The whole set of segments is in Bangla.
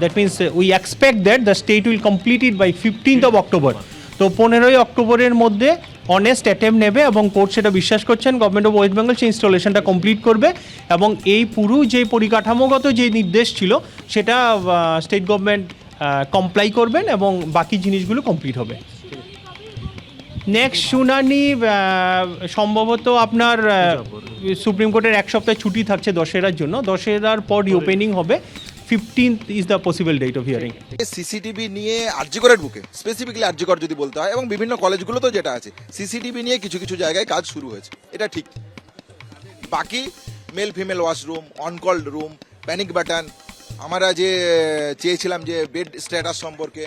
That means we expect that the state will complete it by fifteenth of October তো পনেরোই অক্টোবরের মধ্যে অনেস্ট অ্যাটেম্প নেবে এবং কোর্ট সেটা বিশ্বাস করছেন গভর্নমেন্ট অফ ওয়েস্ট বেঙ্গল সেই ইনস্টলেশনটা কমপ্লিট করবে এবং এই পুরো যে পরিকাঠামোগত যে নির্দেশ ছিল সেটা স্টেট গভর্নমেন্ট কমপ্লাই করবেন এবং বাকি জিনিসগুলো কমপ্লিট হবে। নেক্সট শুনানি সম্ভবত আপনার সুপ্রিম কোর্টের এক সপ্তাহ ছুটি থাকছে দশেরার জন্য। দশেরার পর রিওপেনিং হবে। Fifteenth is the possible date of hearing CCTV নিয়ে আর্যিকরের বুকে স্পেসিফিকলি আর্যিকর যদি বলতে হয়, এবং বিভিন্ন কলেজগুলোতেও যেটা আছে সিসিটিভি নিয়ে কিছু কিছু জায়গায় কাজ শুরু হয়েছে। এটা ঠিক। বাকি male female washroom on call room panic button আমরা যে চেয়েছিলাম যে বেড স্ট্যাটাস সম্পর্কে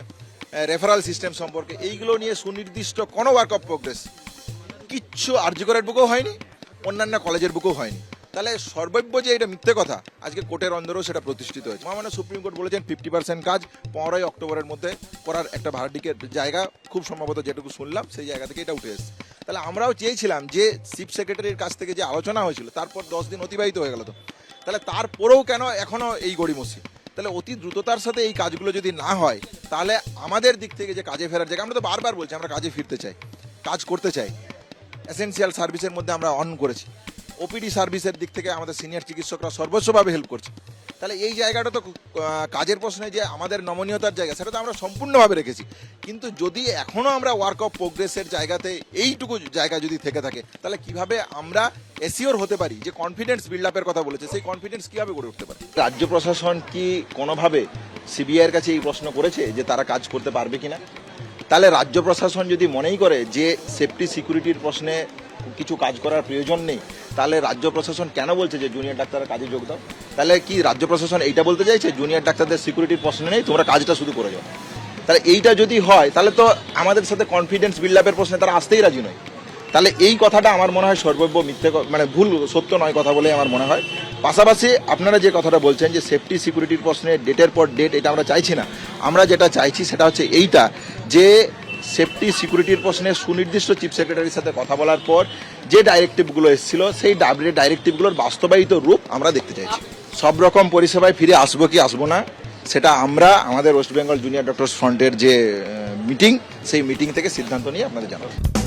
রেফারাল সিস্টেম সম্পর্কে, এইগুলো নিয়ে সুনির্দিষ্ট কোনো ওয়ার্ক অফ প্রোগ্রেস কিচ্ছু আর্যিকরের বুকেও হয়নি, অন্যান্য কলেজের বুকেও হয়নি। তাহলে সর্বব্য যে এটা মিথ্যে কথা, আজকে কোর্টের অন্দরেও সেটা প্রতিষ্ঠিত হয়েছে। মানে সুপ্রিম কোর্ট বলেছেন ফিফটি পার্সেন্ট কাজ পনেরোই অক্টোবরের মধ্যে করার একটা ভাড়াটিকের জায়গা খুব সম্ভবত যেটুকু শুনলাম, সেই জায়গা থেকে এটা উঠে এসেছে। তাহলে আমরাও চেয়েছিলাম যে চিফ সেক্রেটারির কাছ থেকে যে আলোচনা হয়েছিল, তারপর দশ দিন অতিবাহিত হয়ে গেল তো। তাহলে তারপরেও কেন এখনও এই গড়িমসি? তাহলে অতি দ্রুততার সাথে এই কাজগুলো যদি না হয়, তাহলে আমাদের দিক থেকে যে কাজে ফেরার জায়গা, আমরা তো বারবার বলছি আমরা কাজে ফিরতে চাই, কাজ করতে চাই। এসেনশিয়াল সার্ভিসের মধ্যে আমরা অন করেছি। ওপিডি সার্ভিসের দিক থেকে আমাদের সিনিয়র চিকিৎসকরা সর্বস্বভাবে হেল্প করছে। তাহলে এই জায়গাটা তো কাজের প্রশ্নে যে আমাদের নমনীয়তার জায়গা, সেটা তো আমরা সম্পূর্ণভাবে রেখেছি। কিন্তু যদি এখনও আমরা ওয়ার্ক অফ প্রোগ্রেসের জায়গাতে এইটুকু জায়গা যদি থেকে থাকে, তাহলে কীভাবে আমরা এসিওর হতে পারি যে কনফিডেন্স বিল্ড আপের কথা বলেছে? সেই কনফিডেন্স কীভাবে গড়ে উঠতে পারে? রাজ্য প্রশাসন কি কোনোভাবে সিবিআইয়ের কাছে এই প্রশ্ন করেছে যে তারা কাজ করতে পারবে কিনা? তাহলে রাজ্য প্রশাসন যদি মনেই করে যে সেফটি সিকিউরিটির প্রশ্নে কিছু কাজ করার প্রয়োজন নেই তাহলে রাজ্য প্রশাসন কেন বলছে যে জুনিয়র ডাক্তাররা কাজে যোগ দাও? তাহলে কি রাজ্য প্রশাসন এইটা বলতে চাইছে জুনিয়র ডাক্তারদের সিকিউরিটির প্রশ্ন নেই, তোমরা কাজটা শুধু করে যাও। তাহলে এইটা যদি হয়, তাহলে তো আমাদের সাথে কনফিডেন্স বিল্ড আপের প্রশ্নে তারা আসতেই রাজি নয়। তাহলে এই কথাটা আমার মনে হয় সর্বব্য মিথ্যে মানে ভুল, সত্য নয় কথা বলে আমার মনে হয়। পাশাপাশি আপনারা যে কথাটা বলছেন যে সেফটি সিকিউরিটির প্রশ্নে ডেটের পর ডেট এটা আমরা চাইছি না। আমরা যেটা চাইছি সেটা হচ্ছে এইটা, যে সেফটি সিকিউরিটির প্রশ্নে সুনির্দিষ্ট চিফ সেক্রেটারির সাথে কথা বলার পর যে ডাইরেক্টিভগুলো এসেছিল, সেই ডাইরেক্টিভগুলোর বাস্তবায়িত রূপ আমরা দেখতে চাইছি। সব রকম পরিষেবায় ফিরে আসব কি আসব না, সেটা আমরা, আমাদের ওয়েস্ট বেঙ্গল জুনিয়র ডক্টরস ফ্রন্টের যে মিটিং, সেই মিটিং থেকে সিদ্ধান্ত নিয়ে আপনাদের জানাব।